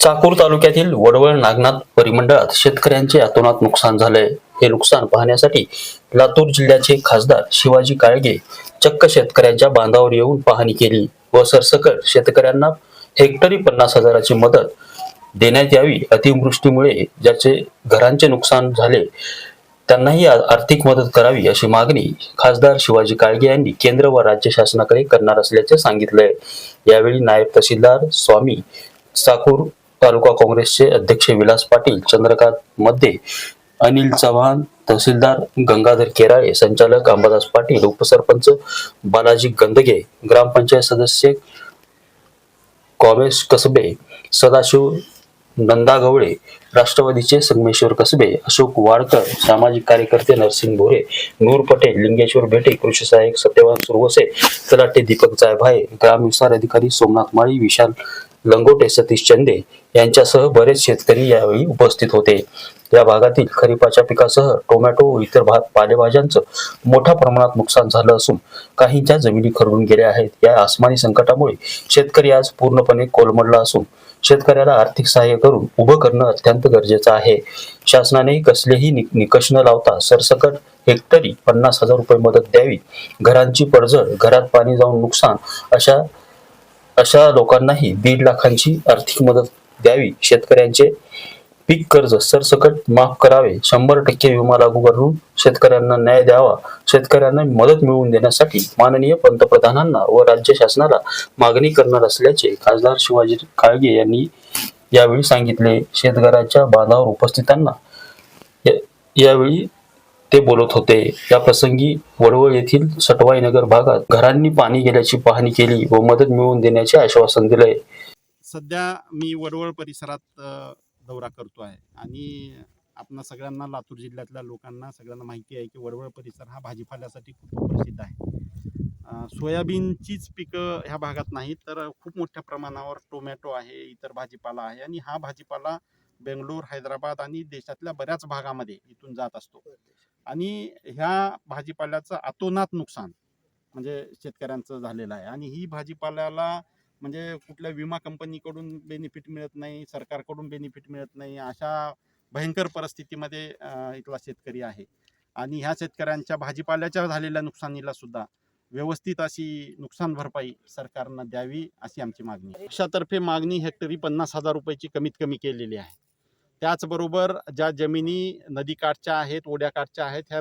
चाकूर तालुक्यातील वडवळ नागनाथ परिमंडळात शेतकऱ्यांचे अतोनात नुकसान झालंय. हे नुकसान पाहण्यासाठी लातूर जिल्ह्याचे खासदार शिवाजी काळगे चक्क शेतकऱ्यांच्या बांधावर येऊन पाहणी केली व सरसकट शेतकऱ्यांना हेक्टरी पन्नास हजाराची मदत देण्यात यावी अतिवृष्टीमुळे ज्याचे घरांचे नुकसान झाले त्यांनाही आर्थिक मदत करावी अशी मागणी खासदार शिवाजी काळगे यांनी केंद्र व राज्य शासनाकडे करणार असल्याचे सांगितले यावेळी नायब तहसीलदार स्वामी साकूर तालुका काँग्रेसचे अध्यक्ष विलास पाटील चंद्रकांत मध्ये अनिल चव्हाण तहसीलदार गंगाधर केराळे संचालक अंबादास पाटील उपसरपंच बालाजी गंदगे ग्रामपंचायत सदस्य कॉमेश कसबे सदाशिव नंदा गवळे राष्ट्रवादीचे संगमेश्वर कसबे अशोक वाडकर सामाजिक कार्यकर्ते नरसिंग भोरे नूर पटेल लिंगेश्वर भेटे कृषी सहाय्यक सत्यवान सुरवसे तलाटे दीपक जायभाये ग्रामविस्तार अधिकारी सोमनाथ माळी विशाल लंगोटे सतीश चंदे यांच्यासह बरेच शेतकरी यावेळी उपस्थित होते. या भागातील खरीपाच्या पिकासह टोमॅटो व इतर भात पालेभाज्यांचं मोठ्या प्रमाणात नुकसान झालं असून काहींच्या जमिनी खरडून गेल्या आहेत. या आसमानी संकटामुळे शेतकरी आज पूर्णपणे कोलमडला असून शेतकऱ्याला आर्थिक सहाय्य करून उभं करणं अत्यंत गरजेचं आहे. शासनाने कसलेही निकष न लावता सरसकट हेक्टरी पन्नास हजार रुपये मदत द्यावी. घरांची पडझड घरात पाणी जाऊन नुकसान अशा अशा लोकांनाही दीड लाखांची आर्थिक मदत द्यावी. शेतकऱ्यांचे पीक कर्ज सरसकट माफ करावे. शंभर टक्के विमा लागू करून शेतकऱ्यांना न्याय द्यावा. शेतकऱ्यांना मदत मिळवून देण्यासाठी माननीय पंतप्रधानांना व राज्य शासनाला मागणी करणार असल्याचे खासदार शिवाजी काळगे यांनी यावेळी सांगितले. शेतकऱ्याच्या बांधावर उपस्थितांना या- यावेळी ते बोलत होते. या प्रसंगी वडवळ येथील सटवाई नगर भागात घरांनी पाणी गेल्याची पाहणी केली व मदत मिळवून देण्याचे आश्वासन दिले. सध्या मी वडवळ परिसरात दौरा करतो आहे आणि आपणा सगळ्यांना लातूर जिल्ह्यातल्या लोकांना सगळ्यांना माहिती आहे की वडवळ परिसर हा भाजीपाल्यासाठी खूप प्रसिद्ध आहे. सोयाबीनचीच पिकं ह्या भागात नाही तर खूप मोठ्या प्रमाणावर टोमॅटो आहे इतर भाजीपाला आहे आणि हा भाजीपाला बेंगलोर हैदराबाद आणि देशातल्या बऱ्याच भागामध्ये इथून जात असतो. आणि ह्या भाजीपाल्याचं अतोनात नुकसान म्हणजे शेतकऱ्यांचं झालेलं आहे. आणि ही भाजीपाल्याला म्हणजे कुठल्या विमा कंपनीकडून बेनिफिट मिळत नाही सरकारकडून बेनिफिट मिळत नाही अशा भयंकर परिस्थितीमध्ये इथला शेतकरी आहे. आणि ह्या शेतकऱ्यांच्या भाजीपाल्याच्या झालेल्या नुकसानीला सुद्धा व्यवस्थित अशी नुकसान भरपाई सरकारनं द्यावी अशी आमची मागणी आहे. पक्षातर्फे मागणी हेक्टरी पन्नास हजार रुपयाची कमीत कमी केलेली आहे. त्याचबरोबर ज्या जमिनी नदीकाठच्या आहेत ओढ्याकाठच्या आहेत ह्या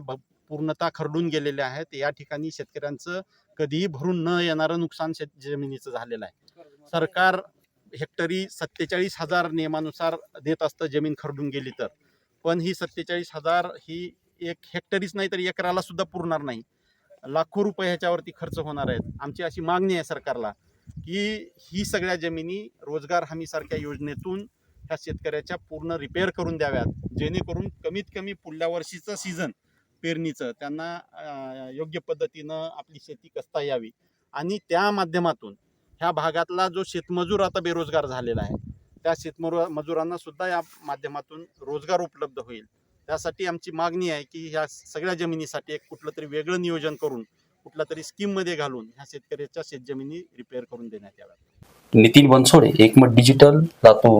पूर्णतः खरडून गेलेल्या आहेत. या ठिकाणी शेतकऱ्यांचं कधीही भरून न येणारं नुकसान शेत जमिनीचं झालेलं आहे. सरकार हेक्टरी सत्तेचाळीस हजार नियमानुसार देत असतं जमीन खरडून गेली तर. पण ही सत्तेचाळीस हजार ही एक हेक्टरीच नाही तर एकराला सुद्धा पुरणार नाही. लाखो रुपये ह्याच्यावरती खर्च होणार आहेत. आमची अशी मागणी आहे सरकारला की ही सगळ्या जमिनी रोजगार हमीसारख्या योजनेतून ह्या शेतकऱ्याच्या पूर्ण रिपेअर करून द्याव्यात जेणेकरून कमीत कमी पुढल्या वर्षीचं सीझन पेरणीचं त्यांना योग्य पद्धतीनं आपली शेती कसता यावी. आणि त्या माध्यमातून ह्या भागातला जो शेतमजूर आता बेरोजगार झालेला आहे त्या शेतमजूर मजुरांना सुद्धा या माध्यमातून रोजगार उपलब्ध होईल. त्यासाठी आमची मागणी आहे की ह्या सगळ्या जमिनीसाठी एक कुठलं तरी वेगळं नियोजन करून कुठल्या तरी स्कीममध्ये घालून ह्या शेतकऱ्याच्या शेतजमिनी रिपेअर करून देण्यात याव्यात. Nitin Bansode Ekmat digital Latur.